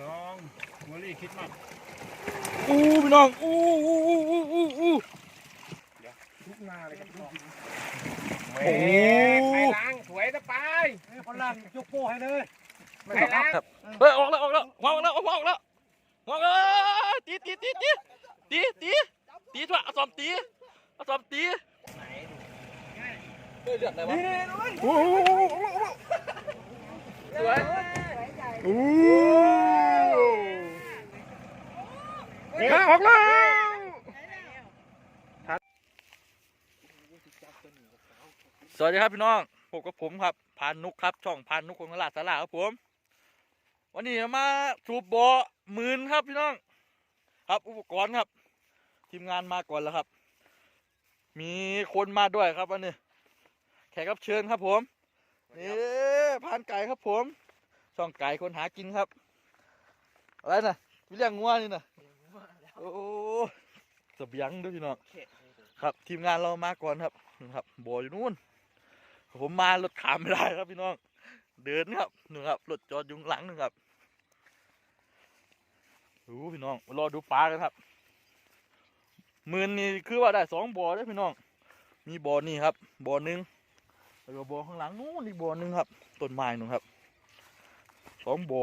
สองวอลลี่คิดมากอู้พี่น้องอู้อู้อู้อู้อู้อู้ทุกนาเลยครับน้องโอ้โหใครล้างสวยจะไปคนล่างยกโป้ให้เลยใครล้างครับเฮ้ยออกแล้วออกแล้วหัวออกแล้วหัวออกแล้วหัวออกแล้วตีตีตีตีตีตีตีทั่วเอาสอมตีเอาสอมตีเฮ้ยเลือดอะไรวะโอ้โหสวยโอ้ โหออกแล้วสวัสดีครับพี่น้องพบกับผมครับพานุกครับ ช่องพานนุกคนตลาดสาราครับผม วันนี้มาสูบบ่อหมื่นครับพี่น้อง ครับอุปกรณ์ครับ ทีมงานมาก่อนแล้วครับ มีคนมาด้วยครับวันนี้ แขกรับเชิญครับผมนี่พานไก่ครับผมช่องไก่คนหากินครับ อะไรนะวิเลี้ยงงัวนี่นะโอ้เสบียงด้วยพี่น้องครับ ทีมงานเรามาก่อนครับนู่นครับบ่ออยู่นู่น ผมมารถขามไม่ได้ครับพี่น้อง เดินครับนู่นครับรถจอดอยุงหลังนึงครับดูพี่น้องรอดูปลากันครับหมื่นนี่คือว่าได้สองบ่อได้อพี่น้อง มีบ่อนี่ครับบ่อหนึ่งแล้วก็บ่อข้างหลังนู้นอีกบ่อหนึ่งครับต้นไม้นู่นครับสองบ่อ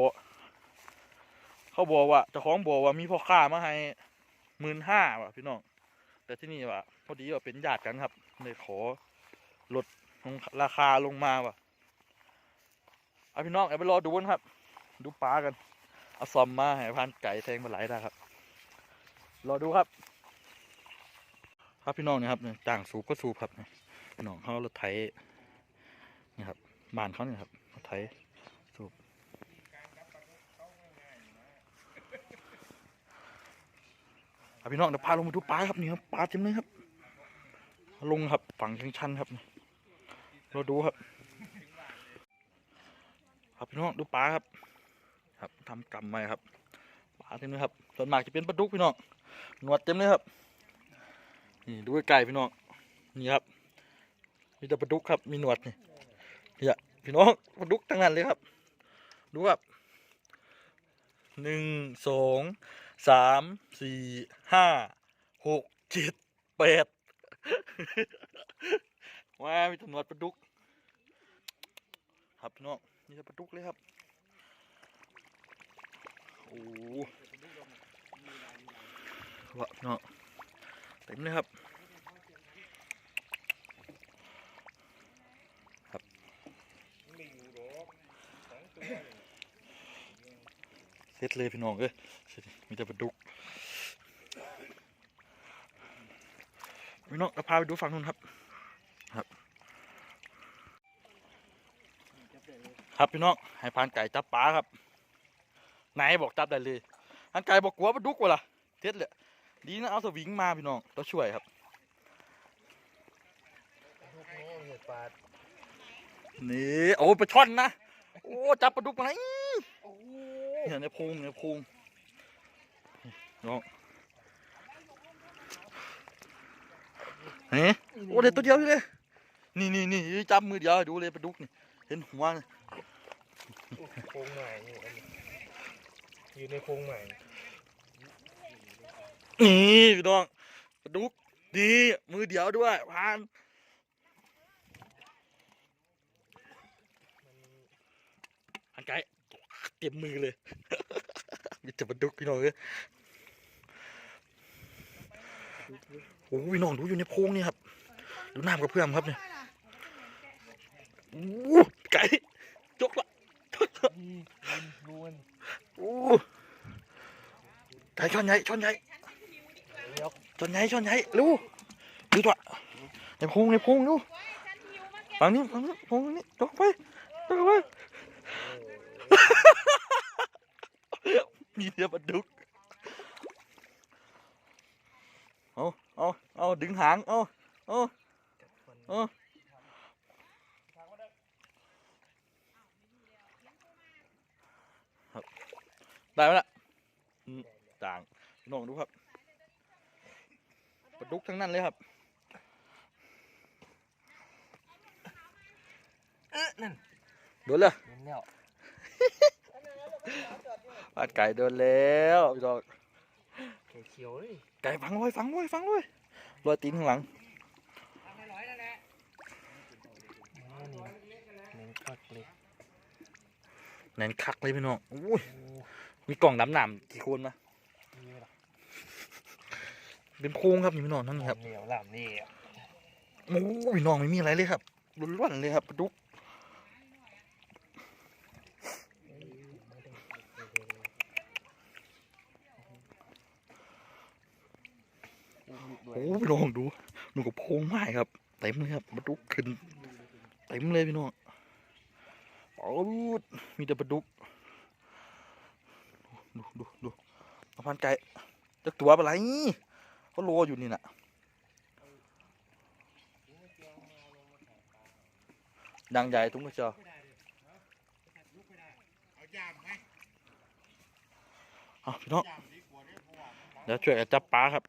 เขาบอกว่าเจ้าของบ่อว่ามีพ่อค้ามาให้หมื่นห้าว่ะพี่น้อง แต่ที่นี่ว่ะพอดีว่าเป็นญาติกันครับเลยขอลดลงราคาลงมาว่ะเอาพี่น้องเอาไปรอดูกันครับ ดูปลากันเอาซอมมาให้พันไก่แทงมาไหลได้ครับ รอดูครับ ครับพี่น้องนี่ครับเนี่างสูบก็สูบครับเนี่ยพี่น้องเขารถไถนี่ครับบ้านเขาเนี่ยครับรถไถสูบเอา พี่น้องเดี๋ยวพาลงมาดูปลาครับนี่ครับปลาเต็มเลยครับ ลงครับฝั่งชันๆครับ เราดูครับ ครับพี่น้องดูปลาครับ ครับทำกรรมมาครับปลาเต็มเลยครับส่วนมากจะเป็นปลาดุกพี่น้องหนวดเต็มเลยครับนี่ดูไก่พี่น้องนี่ครับมีแต่ปลาดุกครับมีหนวดนี่เนี่ยพี่น้องปลาดุกทั้งนั้นเลยครับ ดูครับหนึ่งสอง สามสี่ห้าหกเจ็ดแปดว้ามีตำรวจปลาดุก ครับพี่น้องนี่จะปลาดุกเลยครับ โอ้โหวะพี่น้องเต็มเลยครับ ครับเสร็จเลยพี่น้องเอ้ย มีแต่ปลาดุกพี่น้องเราพาไปดูฝั่งนู้นครับ ครับ ครับพี่น้องให้พานไก่จับปลาครับนายบอกจับได้เลยพรานไก่บอกกลัวปลาดุกว่ะล่ะเท็ดเลยดีนะเอาสวิงมาพี่น้องเราช่วยครับนี่โอ้ปลาช่อนนะโอ้จับปลาดุกมาไหนเนี่ยในพุงในพุง น้องนี่โอ้เด็ดตัวเดียวเลยนี่นี่นี่จับมือเดียวให้ดูเลยปลาดุกนี่เห็นหัวนี่โค้งใหม่นี่อันนี้อยู่ในโค้งใหม่นี่พี่น้องปลาดุกดีมือเดียวด้วยผ่านอันไกลเต็มมือเลยมีแต่ปลาดุกพี่น้องเลย โอ้พี่น้องดูอยู่ในโพงนี่ครับดูน้ำกับเพื่อนครับเนี่ยโอ้ไก่จกละโอ้ไก่ช้อนใหญ่ช้อนใหญ่ช้อนใหญ่ช้อนใหญ่รู้ดูตัวในโพงในโพงดูฝั่งนี้ฝั่งนี้โพงนี้จกไปจกไปมีเรือปลาดุก เอาเอาเอาดึงหางเอาเอาเอาครับได้ไหมล่ะอืมต่างพี่น้องดูครับปลาดุกทั้งนั้นเลยครับเออนั่นโดนเลยเห็นแล้วปลาไก่โดนแล้วพี่น้องไก่เขียวเลย ไก่ฟังเลยฟังเลยฟังเลยรอยตีนข้างหลังอ๋อนี่เน้นคักเลยแน่นคักเลยพี่น้องอุ้ยมีกล่องดำหนำกี่คนนะนี่หรอเป็นโค้งครับนี่พี่น้องนั่นครับเหนียวหลามนี่อะโอ้ยพี่น้องไม่มีอะไรเลยครับล้วนๆเลยครับปลาดุก โอ้ยพี่น้องดูหนูกับโพงไม้ครับเต็มเลยครับปลาดุกขึ้นเต็มเลยพี่น้องโอ้ยมีแต่ปลาดุกดูดูดูเอาพันไก่จะตัวอะไรเขาโลอยู่นี่น่ะดังใหญ่ทุกกระเอาย่ามไหมเอาพี่น้องย่ามดีกว่าเนี่ยเพราะว่ามันเดี๋ยวช่วยกันจับปลาครับ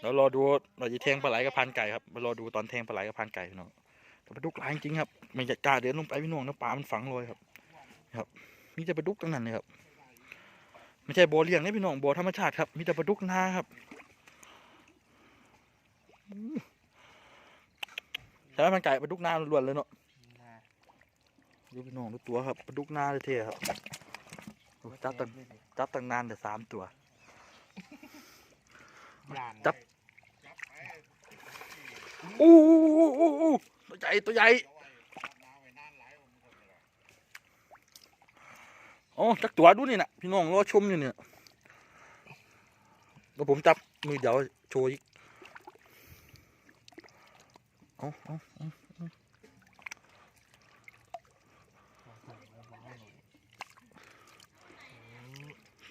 เดี๋ยวรอดูเราจะแทงปลาไหลกับพันไก่ครับมารอดูตอนแทงปลาไหลกับพันไก่พี่น้องแต่ปลาดุกหลายจริงครับไม่จะกล้าเดินลงไปพี่น้องนะปลามันฝังเลยครับ ครับมีแต่ปลาดุกทั้งนั้นเลยครับไม่ใช่บ่อเลี้ยงนี่พี่น้องบ่อธรรมชาติครับมีแต่ปลาดุกนาครับแต่ว่าพันไก่ปลาดุกนาล้วนเลยเนาะดูพี่น้องดูตัวครับปลาดุกหน้าเลยเท่ครับโอ้จับตั้งจับตั้งนานแต่สามตัว จับอู้อู้อู้อู้ตัวใหญ่ตัวใหญ่อ๋อจักตัวดูนี่นะพี่น้องรอชมอยู่เนี่ยแล้วผมจับมือเดี๋ยวโชว์อีกเอาเอาเอา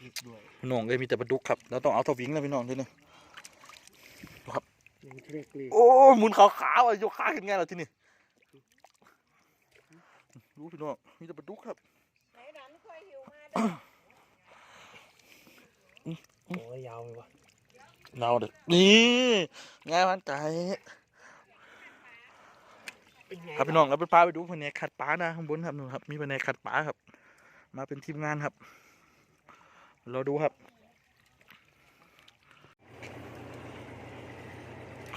อีกด้วยพี่น้องเลยมีแต่ปลาดุกครับ เราต้องเอาทวิงแล้วพี่น้องทีนี้ยังเล็กเลย โอ้ยหมุนขาวๆอะยกขาขึ้นไงล่ะที่นี่รู้พี่น้องมีแต่ปลาดุกครับไหนดันค่อยหิวมาเด้อโอ้ยยาวเลยวะเราเด็กนี่ไงพันไก่เป็นไงครับพี่น้องเราไปพาไปดูแผนกขัดปลานะข้างบนครับนู่นครับ มีแผนกขัดปลาครับ มาเป็นทีมงานครับ เราดูครับ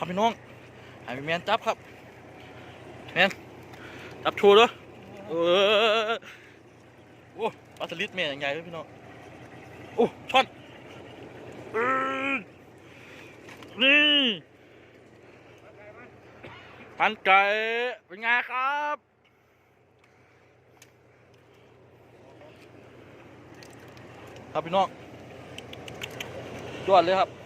ครับพี่น้องให้พี่แมนจับครับแมนจับโชว์ด้วยเออโอ้ปลาสลิดแม่ใหญ่เลยพี่น้องโอ้ช่อนนี่พันไก่เป็นไงครับครับพี่น้องยอดเลยครับ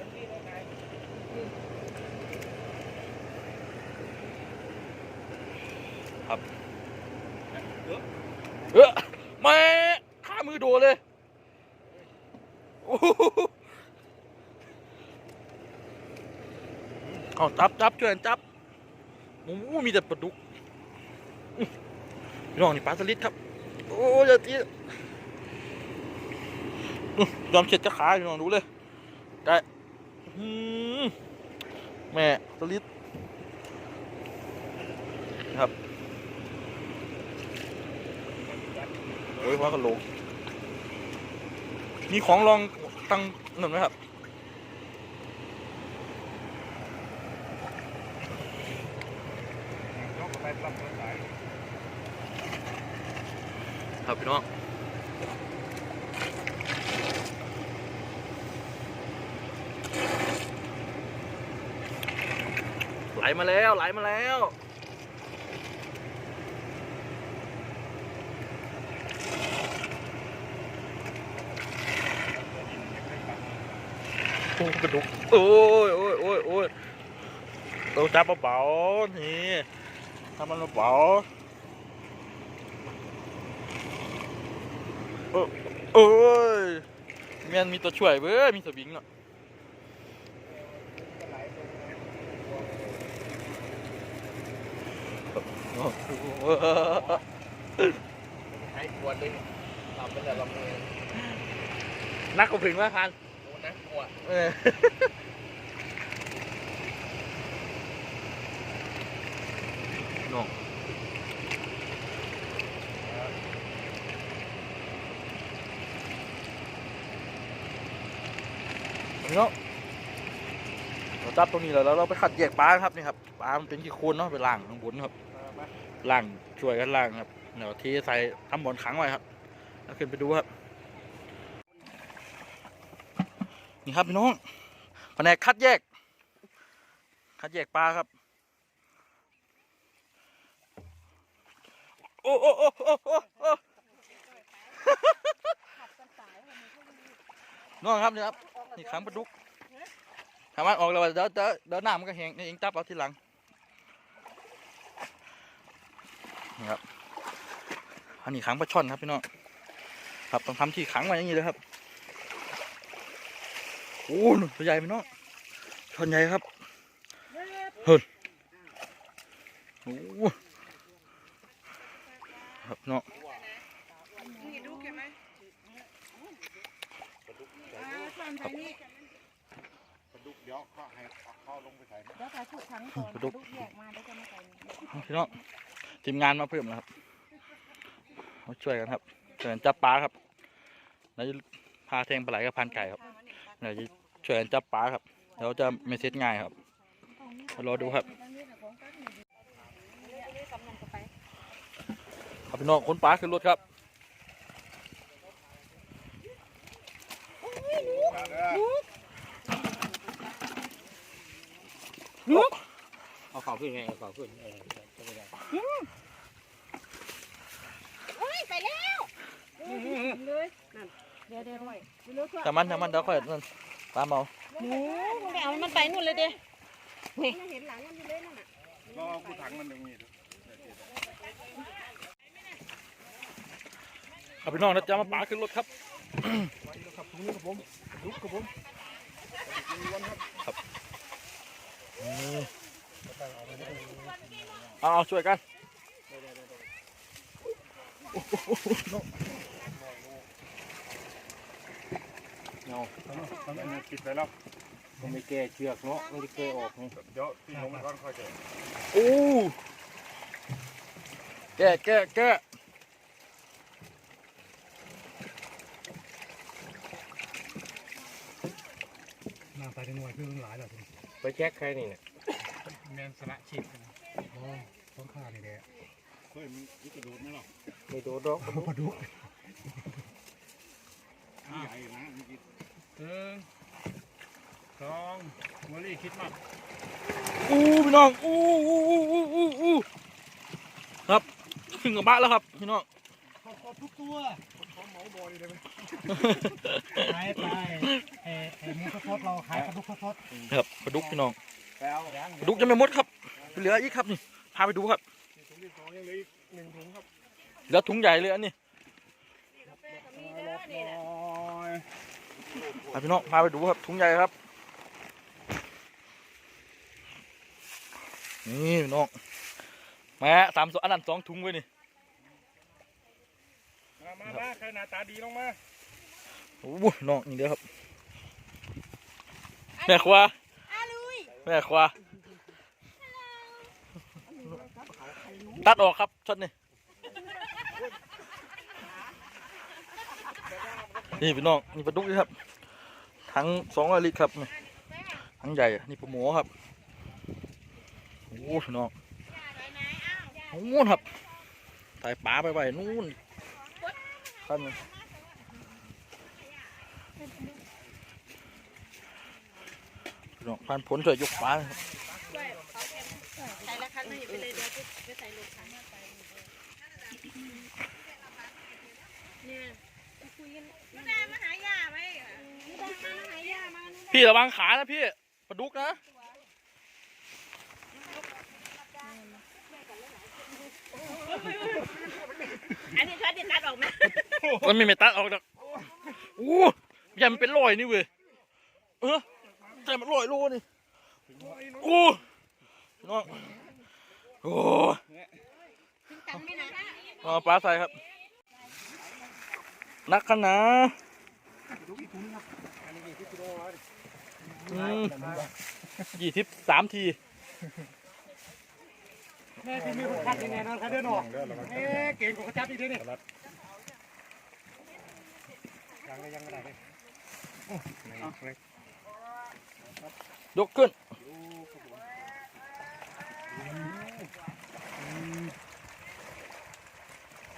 เออแม่ข้ามือโดเลยโอ้โหเอาจับจับช่วยกันจับโอ้โหมีแต่ปลาดุกยอพี่น้องนี่ปลาสลิดครับ โอ้ยตียอมเช็ดจะขาพี่น้องดูเลยได้แม่สลิดครับ โอ้ยว่ากระโหลก มีของรองตั้งหนึ่งไหมครับครับพี่น้องไหลมาแล้วไหลมาแล้ว โอ้กระดูกโอ้ยโอ้ยโอ้ยโอ้ยเราจับเบาๆนี่ทำมันเบาๆโอ้โอ้ยแม่นมีตัวช่วยเว้ยมีสวิงเนาะโอ้โหให้กวนเลยทำเป็นแบบลำเองนักกว่าถึงว่าพันโอ้ นะกลัวเอองเนาะเราจับตรงนี้แล้วเราไปขัดแยกปลาครับนี่ครับปลามันเป็นกี่คลนเนาะไปล่างข้างบนครับล่างช่วยกันล่างครับเดี๋ยวทีใส่ทำบอลขังไว้ครับแล้วขึ้นไปดูครับ นี่ครับพี่น้องแผนกคัดแยก คัดแยกปลาครับ โอ้โอ้โอ้โอ้โอ้น้องครับนี่ครับนี่ขังปลาดุกทำมันออกแล้วเดี๋ยวเดี๋ยวเดี๋ยวหน้ามันก็แห้งนี่เองจับเอาทีหลังนี่ครับอันนี้ขังปลาช่อนครับพี่น้องครับต้องทำที่ขังไว้อย่างนี้เลยครับ อ้หนุ่ตัวใหญ่พี่น้องช่อนใหญ่ครับเฮ้ยโอ้ครับพี่น้องนี่ดูเห็นไหมอ่าส่วนใส่นี่ปลาดุกเดี๋ยวเขาให้เข้าลงไปใส่นะเดี๋ยวใส่ทุกครั้งก่อนลูกแยกมาเดี๋ยวจะมาใส่นี่พี่น้องทีมงานมาเพิ่มแล้วครับมาช่วยกันครับช่วยกันจับปลาครับแล้วจะพาแทงปลาไหลกับพานไก่ครับเดี๋ยว จะช่วยกันจับปลาครับเดี๋ยวจะไม่เซ็ตง่ายครับมารอดูครับตรงนี้นะของตั้งนี่นี่กำลังจะไปครับพี่น้องคนปลาขึ้นรถครับเอาเข่าขึ้นไงเอาเข่าขึ้นเออจะไม่ได้โอ้ยไปแล้วเลยนั่นเดี๋ยวเดี๋ยวด้วยเดี๋ยวแต่มันแต่มันเดี๋ยวค่อยนั่น ตามเอาหนูไม่เอามันไปนู่นเลยเด้นี่เห็นหลังมันอยู่เลยนั่นน่ะรอกูถังมันตรงนี้ดูครับพี่น้องนะจะมาปลาขึ้นรถครับครับตรงนี้ครับผมดุกครับผมเอาเอาช่วยกัน เงาทำไมทำไมมันติดไปแล้วผมไม่แก้เชือกเนาะไม่ได้เคยออกไงเดี๋ยวที่ลงมาก่อนค่อยเจอโอ้แก้แก้แก้หน้าตาจะหน่วยเพื่อนหลายเหรอทีไปแช็คใครนี่เนี่ยแมนสละชีพโอ้ต้องฆ่านี่แหละเฮ้ยมันนี่กระโดดไหมหรอไม่โดนดอกเอาปลาดุกใหญ่นะเมื่อกี้ หนึ่งสองวอลี่คิดมากอู้พี่น้องอู้อู้อู้อู้อู้อู้ครับขึ้นกับบะแล้วครับพี่น้องขอบทุกตัวขอเหมาบอยได้ไหมขายไปเอเอมูสซดเราขายปลาดุกสดครับปลาดุกพี่น้องแปลวปลาดุกจะไม่หมดครับ เหลืออีกครับนี่พาไปดูครับถุงที่สองยังเหลืออีกหนึ่งถุงครับเหลือถุงใหญ่เลยอันนี้มีเด้อนี่นะ พาพี่น้องพาไปดูครับถุงใหญ่ครับ นี่พี่น้องแม่สามสองอันนั้นสองถุงไว้นี่มามามาใครหน้าตาดีลงมาโอ้โหน้องนี่เด้อครับ แม่ครัวอาลุยแม่ครัวตัดออกครับช็อตนี้ นี่พี่น้องนี่ปลาดุกนี่ครับทั้งสองลิตรครับทั้งใหญ่นี่ปลาหมูครับโอ้พี่น้องโอ้โหครับถ่ายปลาไปไว้นู่นขั้นพี่น้องพันผลช่วยยกปลาใส่ละครั้งนึงไปเลยเดี๋ยวจะใส่ลงถังไปเนี่ย คุยกันไม่ได้มาหายาไหมไม่ได้มาหายามาพี่ระวังขานะพี่ปลาดุกนะอันนี้ช็อตที่ตัดออกมามันไม่ไม่ตัดออกดอกโอ้ยายมันเป็นรอยนี่เว้ยเออใจมันรอยโลนี่โอ้พี่น้องโอ้กันไม่นะเอาปลาใส่ครับ นักขนายี่สิบสามทีแม่ที่มีคนคัดยังไงนอนคัดเดินออกเอ๊ะเก่งกว่าเขาจับอีกทีนี่ยังเลยยังไม่ได้เลยยกขึ้น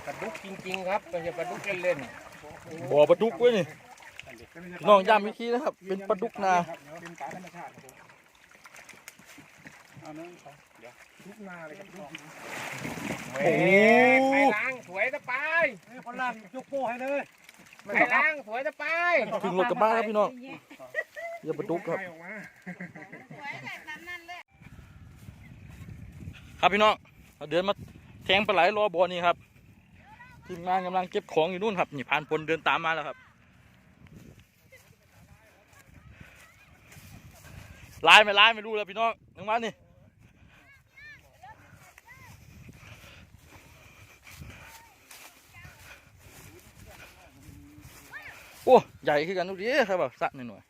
ปลาดุกจริงๆครับไม่ใช่ปลาดุกเล่น บ่อปลาดุกเว้ยนี่พี่น้องย้ำอีกทีนะครับ เป็นปลาดุกนาเป็นปลาธรรมชาติครับผมเอาหนึ่งสองเดี๋ยวทุกนาเลยครับทุกๆแหมไข่ล้างสวยจะไปคนล่างยกโป้ให้เลยไข่ล้างสวยจะไปถึงรถกลับบ้านครับพี่น้องอย่าปลาดุกครับให้ออกมาสวยแบบนั้นนั่นเลยครับพี่น้องเราเดินมาแทงปลาไหลรอบ่อนี่ครับ ทีมงานกำลังเก็บของอยู่นู่นครับนี่ผ่านพลเดินตามมาแล้วครับลายไม่ลายไม่รู้แล้วพี่น้องนึกว่านี่โอ้ใหญ่ขึ้นกันทุกทีครับแบบสักหน่อย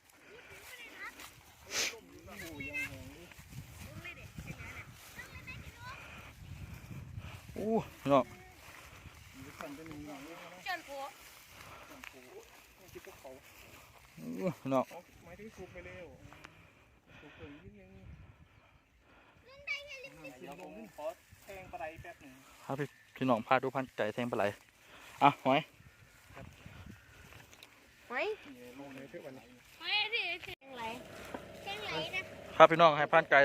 โอ้พี่น้อง เชิญผัว โอ้พี่น้องหมายถึงสูบไปเร็วสูบถึงยิ่งยังเดี๋ยวผมขอแทงปลาไหลแป๊บหนึ่งครับพี่พี่น้องพาดูพันไก่แทงปลาไหลอะหอยเฮ้ยลงเลยเพื่อวันนี้เฮ้ยดิเชียงไหลเชียงไหลนะครับพี่น้องให้พันไก่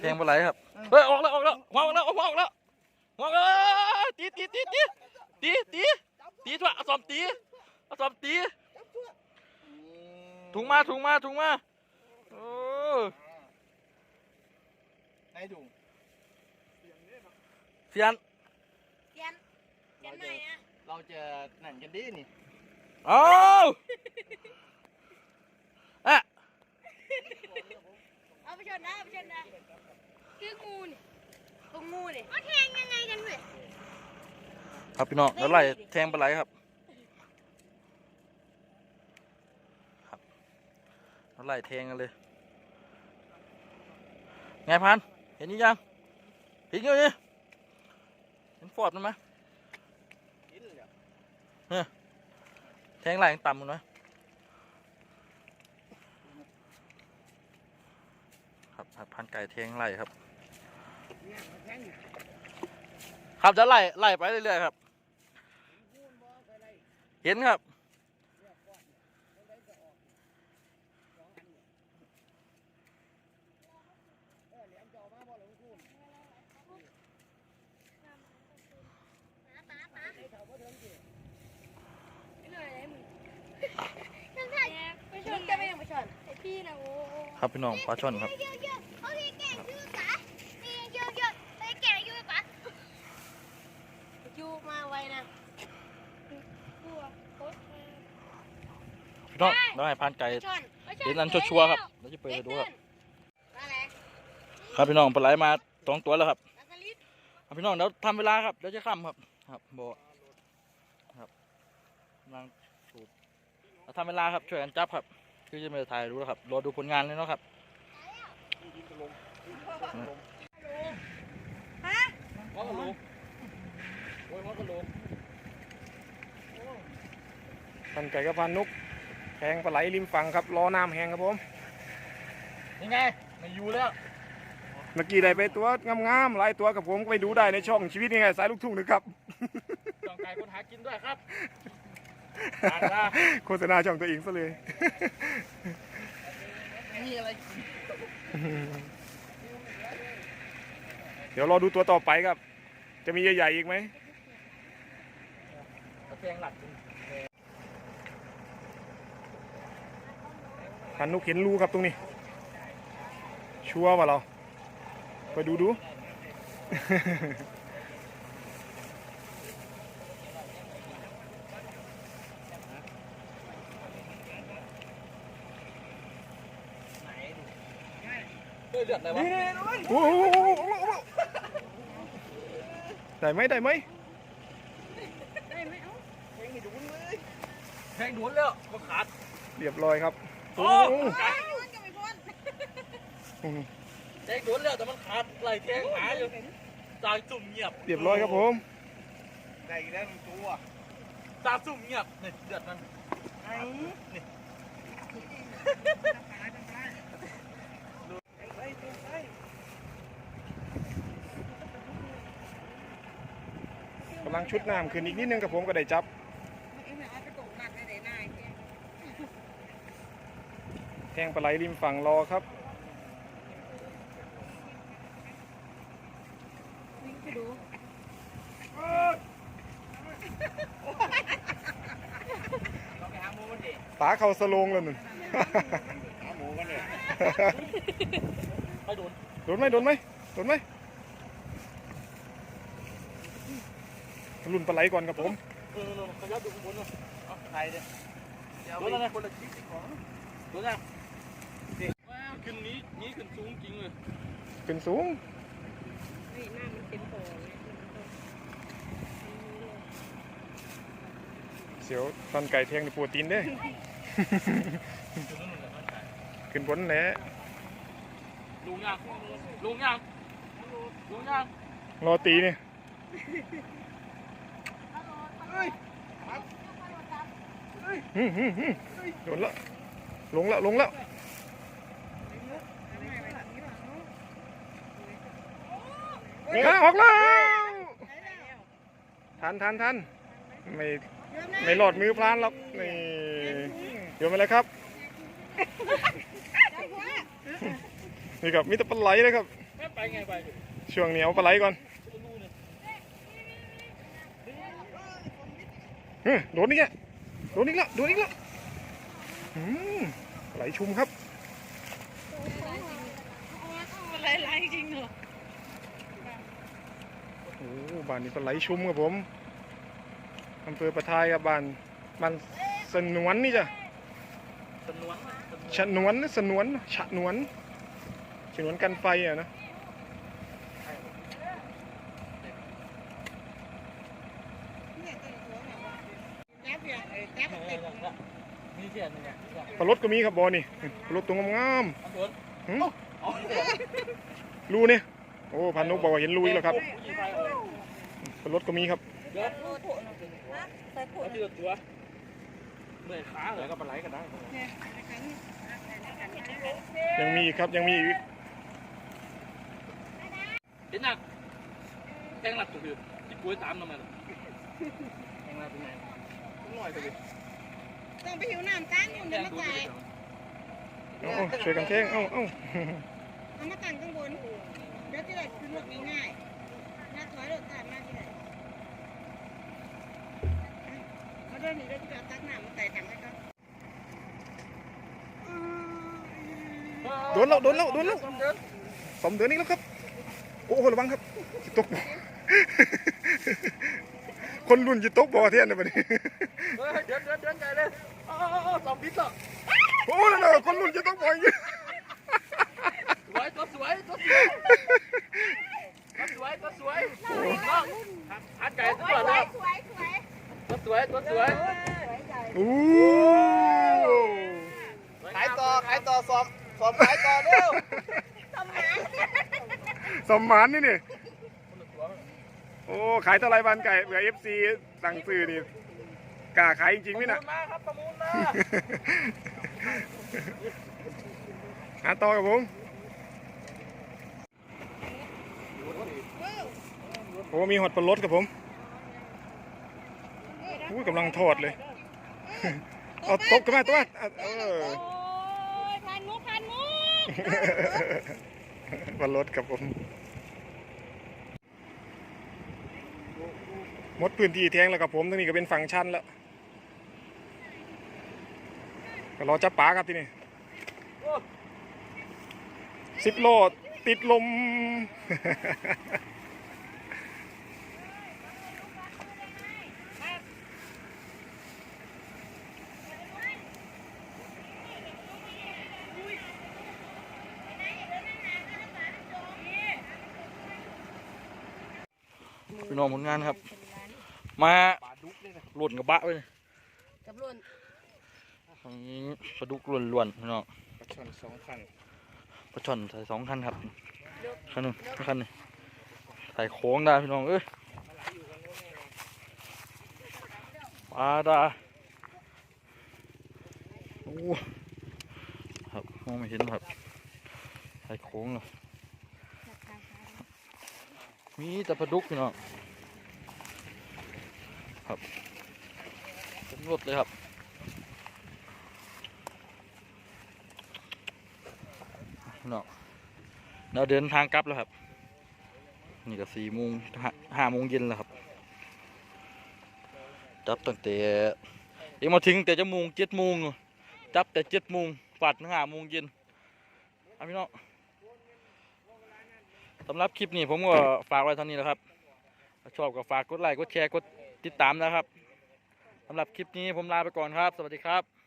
แทงปลาไหลครับเฮ้ยออกแล้วออกแล้วหัวออกแล้วหัวออกแล้วหัวออกแล้วตีตีตีตีตีตีตีถั่วเอาสอมตี เอาสอมตีถุงมาถุงมาถุงมาโอ้ไหนดูเสียนเชียนเชียนใหม่อะเราจะนั่นกันดีนี่เอาอะเอาไปชนได้เอาไปชนได้คืองูนี่ตรงงูนี่มันแทงยังไงกันเว้ยครับพี่น้องแล้วไล่แทงปลาไหลครับครับ ไล่แทงกันเลย ไงพัน เห็นยังเห็นยังนี่เห็นฟอดมันไหมแทงไหล่ต่ำมันไหมครับครับพันไก่แทงไหล่ครับ ครับจะไล่ไล่ไปเรื่อยๆครับ เห็นครับ ไปเลยไอ้มึงยังไงไปชนจะไปยังไปชนไอ้พี่นะโอ้ ครับพี่น้องปลาช่อนครับเยอะเยอะโอเคแก่ยูจ๋านี่เยอะเยอะไปแก่ยูป๋ายูมาไวนะกลัวโคตรพี่น้องต้องให้พันไก่ชนเห็นนั้นชัวร์ๆครับเราจะเปิดให้ดูครับอะไรครับพี่น้องปลาไหลมาสองตัวแล้วครับลาสลิดครับพี่น้องเดี๋ยวทำเวลาครับเดี๋ยวจะค่ำครับ ครับโบครับกำลังสูบเราทำเวลาครับช่วยกันจับครับ คือจะไม่ได้ถ่ายรู้แล้วครับ รอดูผลงานเลยเนาะครับฮะหัวกะโหลกโอ้ยหัวกะโหลกพันไก่กับพันนุกแทงปลาไหลริมฝั่งครับรอน้ำแห้งครับผมนี่ไงไม่อยู่แล้วเมื่อกี้ได้ไปตัวงามๆหลายตัวกับผมก็ไปดูได้ในช่องชีวิตยังไงสายลูกทุ่งนะครับจองไก่คนหากินด้วยครับตางตา โฆษณาช่องตัวเองซะเลยมีอะไรเดี๋ยวรอดูตัวต่อไปครับ จะมีใหญ่ๆอีกไหมตะแกรงหลักพันนุกเห็นรูครับตรงนี้ ชัวร์ว่าเรา ไปดูดู เลือดอะไรวะโอ้โหได้ไหมได้ไหมได้ไหมเอ้าแทงด่วนแล้วก็ขาดเรียบร้อยครับโอ้โอ้โหไอ้มันก็ไม่พ้นแทงด่วนแล้วแต่มันขาดไหลแทงหาอยู่ตายสุ่มเงียบเรียบร้อยครับผมได้อีกแล้วหนึ่งตัวตาสุ่มเงียบนี่เดือดมันไอ้น กำลังชุดน้ำขึ้นอีกนิดนึงกับผมก็ได้จับแทงปลาไหลริมฝั่งรอครับตาเข่าสโลงแล้วนึงหาหมูกันเนี่ยไม่โดน โดนไหมโดนไหมโดนไหม รุ่นปลาไหลก่อนครับผมเออขยับดูข้างบนเนาะเอาใครเนี่ยโดนแล้วนะคนละชิ้นของโดนยังว้าวขึ้นนี้นี้ขึ้นสูงจริงเลยขึ้นสูงเสียวตอนไก่แทงในปวดตีนเด้ขึ้นบนแหละลุงยังลุงยังลุงยังรอตีเนี่ยอืมอืมอืม โดนละลงละลงละอะออกแล้วทันทันทันไม่ไม่หลอดมือพลานหรอกนี่เดี๋ยวมาเลยครับ นี่ครับมีแต่ปลาไหลเลยครับช่วงนี้เอาปลาไหลก่อน เฮ้ยโดนอีกแล้วโดนอีกแล้วโดนอีกแล้วอืมปลาไหลชุมครับหลายๆจริงเหรอโอ้บ้านนี้ปลาไหลชุมครับผมอำเภอประทายครับบ้านบ้านสนวนนี่จ้ะสนวนฉนวนสนวนฉนวนฉนวนกันไฟอะนะ แก๊บอย่างไอ้แก๊บติด มีเสียนเนี่ย ปลา รถก็มีครับบอนี่ปลารถตัวงามอันโดนๆหืมอ๋อรูเนี่ยโอ้พันนกบอกว่าเห็นรูอีกแล้วครับยิงไปเออปลารถก็มีครับเดี๋ยวเอาเดือดตัวเมื่อยขาเหรอก็ปลาไหลกันได้ยังมีอีกครับยังมีอีกเห็นยังแทงหลักตัวคือที่ป่วยตามทำไมล่ะแทงหลักเป็นไงหน่อยตัวคือ ต้องไปหิวน้ำตั้งอยู่แทเดี๋ยวงมาดูใส่ดิเอาเอาช่วยกันแทงเอาเอาเอามาตั้งข้างบน เดี๋ยวที่ไหนขึ้นรถง่ายๆน่าถอยรถตามมาที่ไหนมาเดินหนีเดี๋ยวที่เราตักน้ำมาใส่ถังให้เขาโดนแล้วโดนแล้วโดนแล้วสมเดือนนี้แล้วครับ โอ้โหระวังครับจิตกบ่อ คนรุ่นจิตกบ่อเทียนนะบัดนี้เฮ้ยเดินเดินเดินใหญ่เลยอ๋อสองพิษอะโอ้นั่นน่ะคนรุ่นจิตกบ่ออย่างนี้สวยตัวสวยตัวสวยตัวสวยตัวสวยน้องหันไก่ตัวสเลวยยสวยสวยตัวสวยตัวสวยโอ้ขายต่อขายต่อสอบสอบขายต่อเร็วสมานสมหมานนี่นี่ โอ้ขายเท่าไรบันไก่เผื่อเอฟซีสั่งซื้อนี่กล้าขายจริงๆไหมน่ะมาครับประมูลมาหาต่อกับผมโอ้มีหอดปลาลดกับผมอู้กำลังทอดเลยเอาตบกันมาตัวอะเออโอ้ยพันมุกพันมุกปลาลดกับผม มดพื้นที่แทงแล้วกับผมตรงนี้ก็เป็นฝั่งชันแล้วก็รอจับปลาครับที่นี่สิบโลติดลม พี่น้องผลงานครับ มาหล่นกระบะไปเลยกับรุ่นอันนี้ปลาดุกล้วนๆพี่น้องปลาช่อนสองพันปลาช่อนใส่สองคันครับคันหนึ่งคันหนึ่งใส่โค้งได้พี่น้องเอ้ยปลาดาโอ้องไม่เห็นครับใส่โค้งเลยมีแต่ปลาดุกพี่น้อง ครับเป็นรถเลยครับพี่น้องเราเดินทางกลับแล้วครับ นี่ก็สี่โมงห้าโมงเย็นแล้วครับจับตั้งแต่เองมาถึงแต่จะโมงเจ็ดโมงจับแต่เจ็ดโมงปัดห้าโมงเย็นเอาพี่น้องสำหรับคลิปนี้ผมก็ฝากไว้เท่านี้แล้วครับ ชอบก็ฝากกดไลค์กดแชร์กด ติดตามนะครับสำหรับคลิปนี้ผมลาไปก่อนครับ สวัสดีครับ